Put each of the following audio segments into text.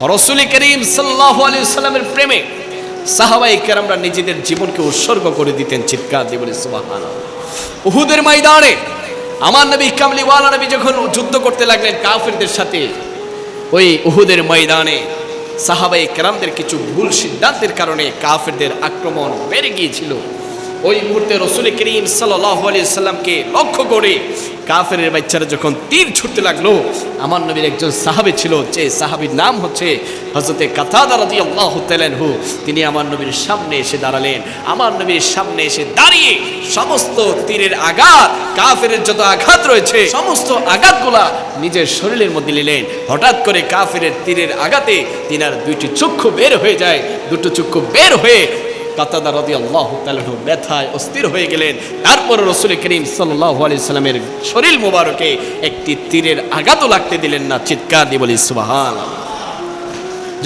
রসুল করিম সাল্লাহ আলী সাল্লামের প্রেমে সাহাবাই কেরামরা নিজেদের জীবনকে উৎসর্গ করে দিতেন চিৎকার দিয়ে বলে সুবাহান উহুদের ময়দানে আমার নবী কামলিওয়ালা নবী যখন যুদ্ধ করতে লাগলেন কাফিরদের সাথে, ওই উহুদের ময়দানে সাহাবাই কেরামদের কিছু ভুল সিদ্ধান্তের কারণে কাফিরদের আক্রমণ বেড়ে গিয়েছিল। ওই মুহূর্তে রসুল করিম সাল্লাহ আলি সাল্লামকে লক্ষ্য করে কাফেরের বাচ্চারা যখন তীর ছুটতে লাগল, আমার নবীর একজন সাহাবি ছিল, যে সাহাবির নাম হচ্ছে হজরতে কাতাদা রাজি আল্লাহ তালানহু তিনি আমার নবীর সামনে এসে দাঁড়ালেন। আমার নবীর সামনে এসে দাঁড়িয়ে সমস্ত তীরের আঘাত, কাফেরের যত আঘাত রয়েছে, সমস্ত আঘাতগুলা নিজের শরীরের মধ্যে নিলেন। হঠাৎ করে কাফেরের তীরের আঘাতে তিনার দুইটি চক্ষু বের হয়ে যায়। দুটো চক্ষু বের হয়ে কাতাদা রদি আল্লাহ তালু ব্যথায় অস্থির হয়ে গেলেন। তারপর রসুল করিম সাল্লাহ আলি সাল্লামের শরীর মোবারকে একটি তীরের আঘাতও লাগতে দিলেন না, চিৎকার দিয়ে বলি সুবাহান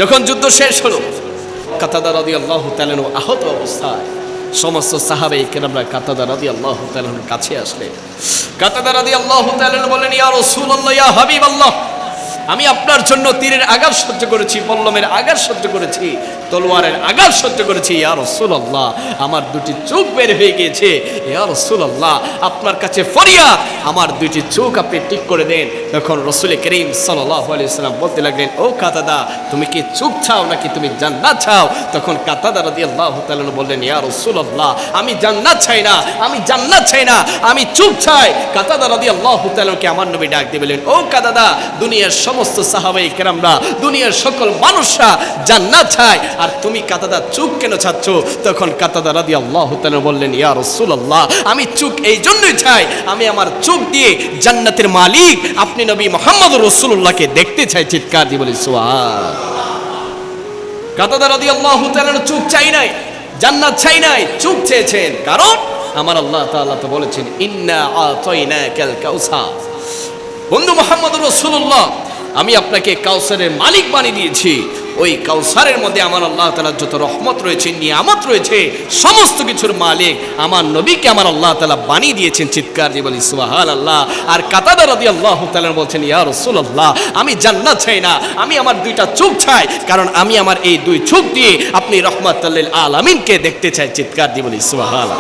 যখন যুদ্ধ শেষ হলো, কাতাদা রদি আল্লাহ তালু আহত অবস্থায়, সমস্ত সাহাবে কেরামরা কাতাদা রাদি আল্লাহ তালুর কাছে আসলেন। কাতাদা রাদি আল্লাহ তালু বলেন ইয়া রসুল আল্লাহ ইয়া হাবিব আল্লাহ আমি আপনার জন্য তীরের আঘাত সহ্য করেছি পল্লমের আঘাত সহ্য করেছি তলোয়ারের আঘাত সহ্য করেছি, ইয়া রসুল্লাহ আমার দুটি চোখ বের হয়ে গিয়েছে। ইয়া রসুল্লাহ আপনার কাছে ফরিয়া আমার দুটি চোখ আপনি ঠিক করে দেন। তখন রসুল করিম সাল্লাহ আলিয়াল্লাম বলতে লাগলেন, ও কাতাদা, তুমি কি চোখ চাও নাকি তুমি জান্নাত চাও? তখন কাতাদা রাদি আল্লাহ বললেন, ইয়া রসুল্লাহ আমি জান্নাত চাই না, আমি জান্নাত চাই না, আমি চোখ চাই। কাতাদা রাদি আল্লাহ তালকে আমার নবী ডাক দিয়ে বললেন, ও কাতাদা, দুনিয়ার সমস্ত সাহাবাই কেরামরা, দুনিয়ার সকল মানুষরা জান্নাত চায়। আর তুমি কাতাদা চুপ কেন চাচ্ছ তখন কাতাদা রাদি আল্লাহ বললেন, ইয়া রসুল্লাহ আমি চুপ এই জন্যই চাই। আমি আমার চোখ দিয়ে জান্নাতের মালিক, আপনি নবী মোহাম্মদ রসুল্লাহকে দেখতে চাই। চিৎকার দিয়ে বলি সোয়ার কাতাদা রাদি আল্লাহ চুপ চাই নাই, জান্নাত চাই নাই চুপ চেয়েছেন। কারণ আমার আল্লাহ তাআলা তো বলেছেন, ইন্না আতাইনাকাল কাউসার। বন্ধু মোহাম্মদ রসুল্লাহ আমি আপনাকে কাউসারের মালিক বানিয়ে দিয়েছি। ওই কাউসারের মধ্যে আমার আল্লাহ তালার যত রহমত রয়েছে, নিয়ামত রয়েছে, সমস্ত কিছুর মালিক আমার নবীকে আমার আল্লাহ তালা বানিয়ে দিয়েছেন চিৎকার দিয়ে বলি সুবাহাল আল্লাহ আর কাতাদা রদি আল্লাহ তালা বলছেন, ইয়া রসুল্লাহ আমি জান্নাত চাই না, আমি আমার দুইটা চোখ চাই, কারণ আমি আমার এই দুই চোখ দিয়ে আপনি রহমত আলামিনকে দেখতে চাই, চিৎকার দিয়ে বলি সুবাহাল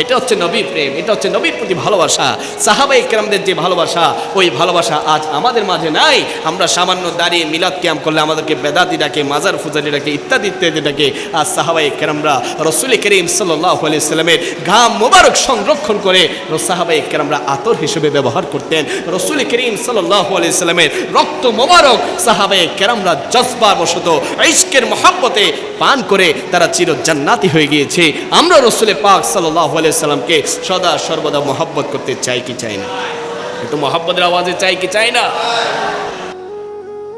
এটা হচ্ছে নবী প্রেম, এটা হচ্ছে নবীর প্রতি ভালোবাসা। সাহাবাই কেরামদের যে ভালোবাসা, ওই ভালোবাসা আজ আমাদের মাঝে নাই। আমরা সামান্য দাঁড়িয়ে মিলাদ ক্যাম্প করলে আমাদেরকে বেদাতি ডাকে মাজার ফুজারি ডাকে ইত্যাদি ইত্যাদি ডাকে আজ সাহাবাই কেরামরা, রসুল করিম সাল্লাহ আলি সাল্লামের ঘাম মোবারক সংরক্ষণ করে সাহাবাই কেরামরা আতর হিসেবে ব্যবহার করতেন। রসুল করিম সাল্লাহ আলি সাল্লামের রক্ত মোবারক সাহাবাই কেরামরা জজবা বশত ঐস্কের মহাব্বতে পান করে তারা চির জান্নাতি হয়ে গিয়েছে। আমরা রসুল পাক সাল্লাহ আলি সাল্লামকে সদা সর্বদা মহাব্বত করতে চাই কি চাই না? কিন্তু মহাব্বতের আওয়াজে চাই কি চাই না?